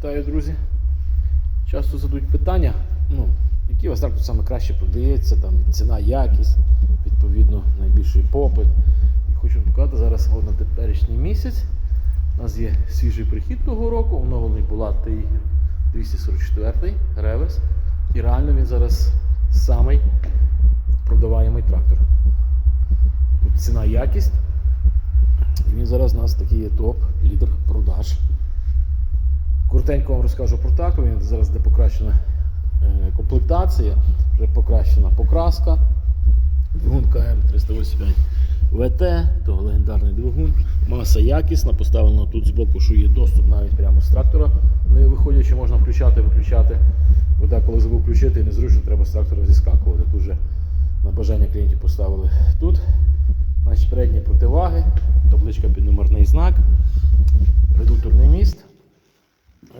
Вітаю, друзі. Часто задають питання, ну, який у вас трактор саме краще продається, там, ціна, якість, відповідно, найбільший попит. І хочу показати зараз от на теперішній місяць. У нас є свіжий прихід того року, оновлений була 244 реверс. І реально він зараз самий продаваємий трактор. Тут ціна, якість. І він зараз у нас такий є топ, лідер продаж. Коротенько вам розкажу про трактор. Він зараз де покращена е, комплектація, вже покращена покраска. Двигун КМ385 ВТ, то легендарний двигун. Маса якісна, поставлена тут з боку, що є доступ навіть прямо з трактора. Не виходячи, можна включати, виключати. Бо коли забув включити, незручно треба з трактора зіскакувати. Тут вже на бажання клієнтів поставили тут. Значить, передні противаги, табличка під номерний знак, редукторний міст,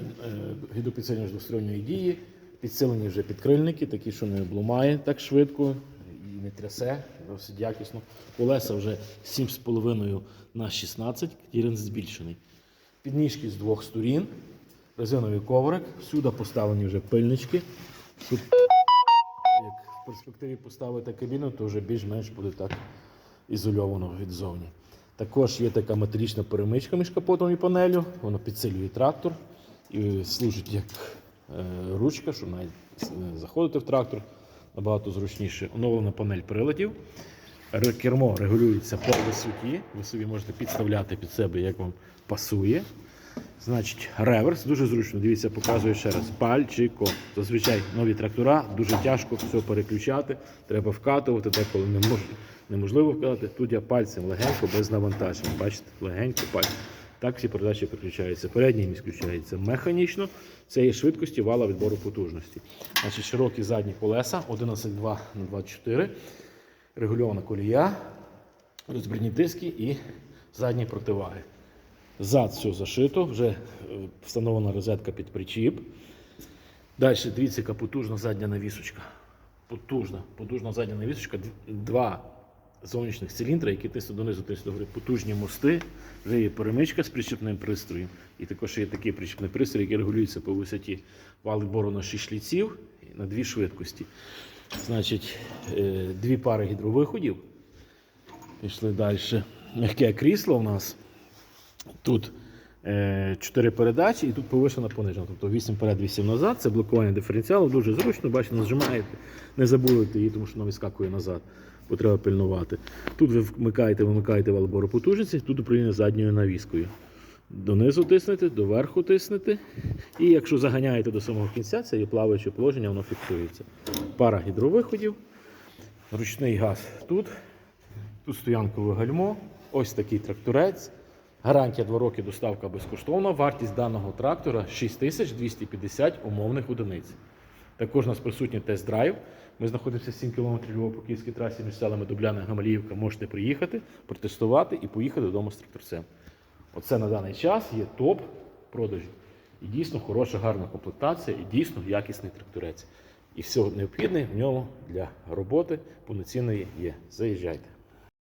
е, гідропідсилення двосторонньої дії, підсилені вже підкрильники, такі, що не обломає так швидко і не трясе, досить якісно. Колеса вже 7,5 на 16, кліренс збільшений. Підніжки з двох сторін, резиновий коврик, всюди поставлені вже пильнички. Тут як в перспективі поставити кабіну, то вже більш-менш буде так ізольовано відзовні. Також є така металічна перемичка між капотом і панелю, воно підсилює трактор служить як е, ручка, щоб навіть е, заходити в трактор набагато зручніше. Оновлена панель приладів. Кермо регулюється по висоті. Ви собі можете підставляти під себе, як вам пасує. Значить, реверс дуже зручно. Дивіться, показую ще раз. Пальчиком. Зазвичай нові трактора дуже тяжко все переключати. Треба вкатувати, деколи не мож... неможливо вкатати. Тут я пальцем легенько, без навантаження. Бачите, легенько пальцем. Так всі передачі переключаються. Передній міст включається механічно. Це є швидкості вала відбору потужності. Значить, широкі задні колеса 11,2 на 24 регульована колія, розбірні диски і задні противаги. Зад все зашито, вже е, встановлена розетка під причіп. Далі, дивіться, яка потужна задня навісочка. Потужна, потужна задня навісочка. Д- Два зовнішніх циліндрів, які тиснуть донизу, тиснуть догори. Потужні мости. Вже є перемичка з причіпним пристроєм. І також є такий причіпний пристрій, який регулюється по висоті вали на 6 шліців на дві швидкості. Значить, е, дві пари гідровиходів. Пішли далі. Мягке крісло у нас. Тут 4 передачі і тут повишена понижена. Тобто 8 вперед, 8 назад. Це блокування диференціалу. Дуже зручно. Бачите, нажимаєте, не забудете її, тому що вона вискакує назад. Бо треба пильнувати. Тут ви вмикаєте, вимикаєте валбору потужності, тут управління задньою навіскою. Донизу тиснете, доверху тиснете. І якщо заганяєте до самого кінця, це є плаваюче положення, воно фіксується. Пара гідровиходів, ручний газ тут. Тут стоянкове гальмо, ось такий тракторець. Гарантія 2 роки доставка безкоштовна. Вартість даного трактора 6250 умовних одиниць. Також у нас присутній тест-драйв. Ми знаходимося 7 км по київській трасі між селами Дубляна Гамаліївка. Можете приїхати, протестувати і поїхати додому з тракторцем. Оце на даний час є топ продажів. І дійсно хороша, гарна комплектація, і дійсно якісний тракторець. І все необхідне в ньому для роботи повноцінної є. Заїжджайте.